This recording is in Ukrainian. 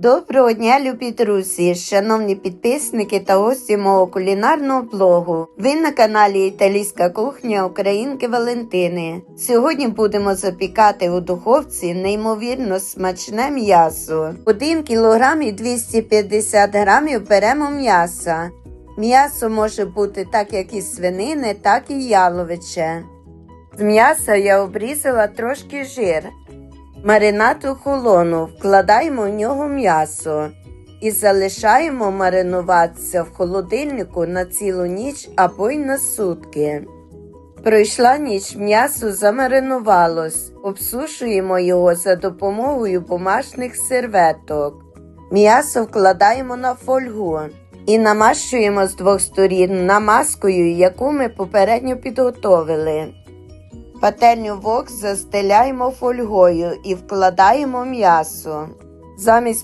Доброго дня, любі друзі, шановні підписники та гості мого кулінарного блогу. Ви на каналі Італійська кухня Українки Валентини. Сьогодні будемо запікати у духовці неймовірно смачне м'ясо. 1 кг і 250 грамів беремо м'яса. М'ясо може бути так як і свинини, так і яловиче. З м'яса я обрізала трошки жир. Маринад охолону, вкладаємо в нього м'ясо і залишаємо маринуватися в холодильнику на цілу ніч або й на сутки. Пройшла ніч, м'ясо замаринувалось, обсушуємо його за допомогою бумажних серветок. М'ясо вкладаємо на фольгу і намащуємо з двох сторін намазкою, яку ми попередньо підготовили. Пательню вок застеляємо фольгою і вкладаємо м'ясо. Замість